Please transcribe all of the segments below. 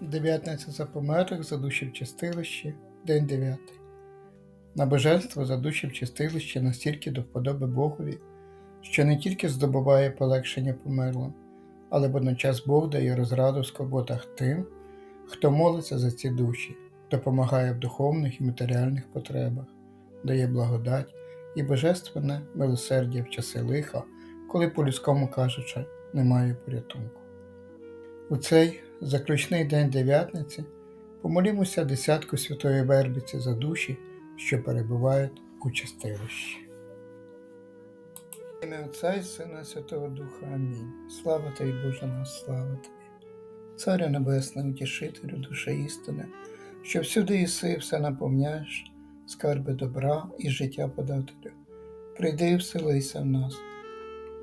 Дев'ятниця за померлих за душі в чистилищі, день дев'ятий. Набоженство за душі в чистилищі настільки до вподоби Богові, що не тільки здобуває полегшення померлим, але водночас Бог дає розраду в скорботах тим, хто молиться за ці душі, допомагає в духовних і матеріальних потребах, дає благодать і божественне милосердя в часи лиха, коли по-людському кажучи, немає порятунку. У цей заключний день дев'ятниці помолімося десятку Святої Вербиці за душі, що перебувають у чистилищі. Ім'я Отця і Сина Святого Духа. Амінь. Слава Тобі, Боже наш, слава Тобі. Царю Небесний, утішителю душі істини, що всюди єси і все наповняєш, скарби добра і життя подателю. Прийди і вселися в нас,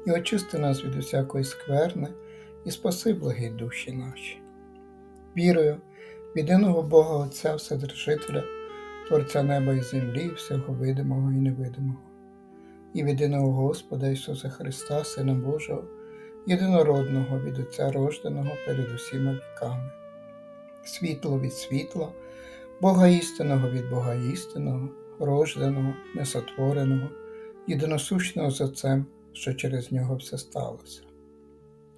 і очисти нас від усякої скверни, і спаси благі душі наші. Вірою в єдиного Бога Отця Вседержителя, Творця неба і землі, всього видимого і невидимого, і в єдиного Господа Ісуса Христа, Сина Божого, єдинородного від Отця рожденого перед усіма віками, світло від світла, Бога істинного від Бога істинного, рожденого, несотвореного, єдиносущного з Отцем, що через нього все сталося.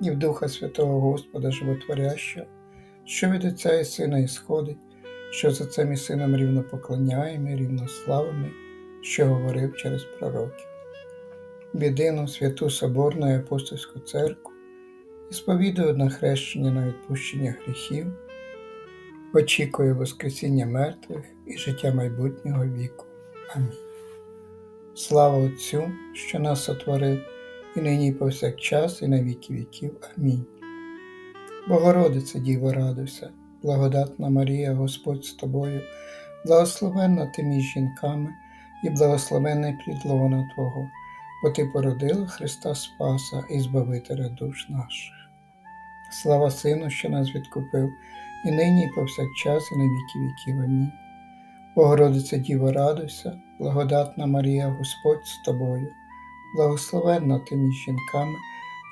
і в Духа Святого Господа Животворящого, що від Отця і Сина ісходить, що за цим і Сином рівно поклоняємо рівно славимо, що говорив через пророків. В єдину святу Соборну і апостольську церкву і сповідую на хрещення на відпущення гріхів, очікую Воскресіння мертвих і життя майбутнього віку. Амінь. Слава Отцю, що нас сотворив і нині і повсякчас, і на віки віків. Амінь. Богородице, Діво, радуйся, благодатна Марія, Господь з тобою, благословенна ти між жінками, і благословенний плід лона Твого, бо Ти породила Христа Спаса і Збавителя душ наших. Слава Сину, що нас відкупив, і нині, і повсякчас, і на віки віків. Амінь. Богородице Діво, радуйся, благодатна Марія, Господь з тобою благословенна ти між жінками,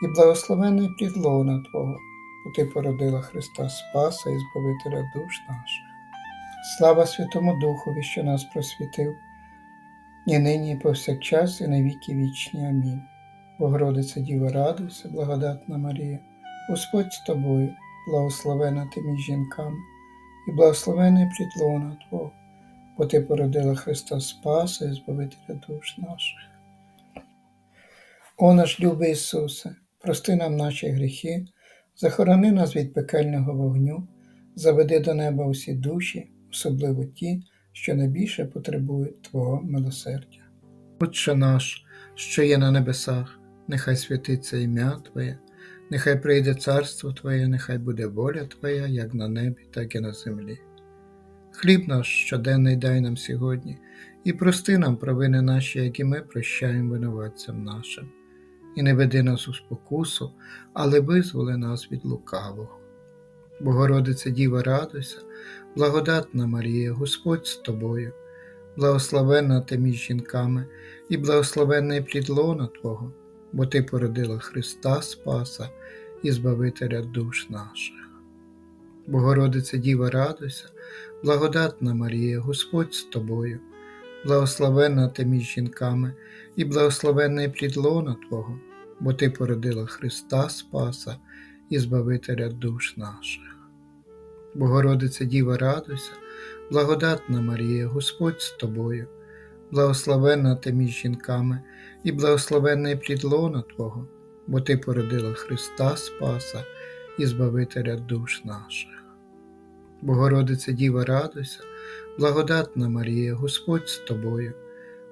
і благословенний плідлона Твого, бо Ти породила Христа Спаса і Збавителя душ наших. Слава Святому Духові, що нас просвітив, і нині, і повсякчас, і на віки вічні. Амінь. Богородиця Діва, радуйся, благодатна Марія, Господь з тобою, благословена ти між жінками, і благословений плідлона Твого, бо Ти породила Христа Спаса і Збавителя душ наших. О наш любий Ісусе, прости нам наші гріхи, захорони нас від пекельного вогню, заведи до неба усі душі, особливо ті, що найбільше потребують Твого милосердя. Отче наш, що є на небесах, нехай святиться ім'я Твоє, нехай прийде царство Твоє, нехай буде воля Твоя, як на небі, так і на землі. Хліб наш щоденний дай нам сьогодні, і прости нам провини наші, які ми прощаємо винуватцям нашим і не веди нас у спокусу, але визволи нас від лукавого. Богородице Діва, радуйся, благодатна Марія, Господь з тобою, благословенна ти між жінками, і благословенний плід лона Твого, бо Ти породила Христа Спаса і Збавителя душ наших. Богородице Діва, радуйся, благодатна Марія, Господь з тобою, благословенна ти між жінками, і благословенний плід лона Твого бо Ти породила Христа Спаса і Збавителя душ наших. Богородице Діва, радуйся, благодатна Марія, Господь з тобою, благословенна ти між жінками, і благословенний плід лона Твого, бо Ти породила Христа Спаса і Збавителя душ наших. Богородице Діва, радуйся, благодатна Марія, Господь з тобою,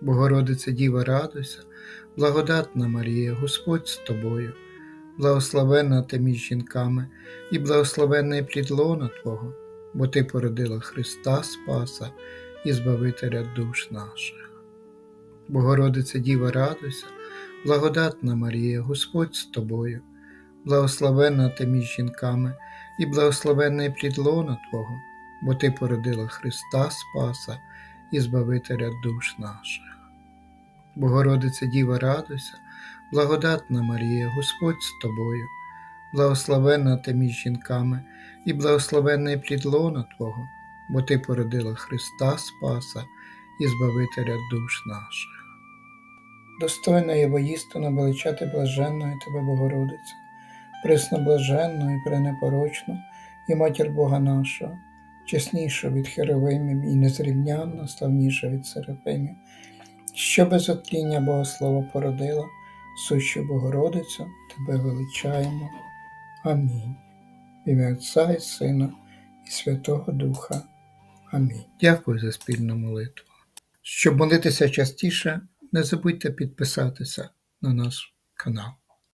Богородице Діва, радуйся, благодатна Марія, Господь з тобою, благословенна ти між жінками, і благословенний плід лона Твого, бо Ти породила Христа Спаса і Збавителя душ наших. Богородице Діва, радуйся, благодатна Марія, Господь з тобою, благословенна ти між жінками, і благословенний плід лона Твого, бо Ти породила Христа Спаса і Збавителя душ наших. Богородице Діва, радуйся, благодатна Марія, Господь з тобою, благословенна ти між жінками, і благословенний плід лона Твого, бо Ти породила Христа Спаса і Збавителя душ наших. Достойна є воїстина величати блаженної Тебе, Богородиця, пресноблаженну і пренепорочну, і матір Бога нашого, чесніша від Херовимів і незрівнянна, славніша від Серафимів, що без отління Богослова породила, сущу Богородицю, Тебе величаємо. Амінь. В ім'я Отця і Сина і Святого Духа. Амінь. Дякую за спільну молитву. Щоб молитися частіше, не забудьте підписатися на наш канал.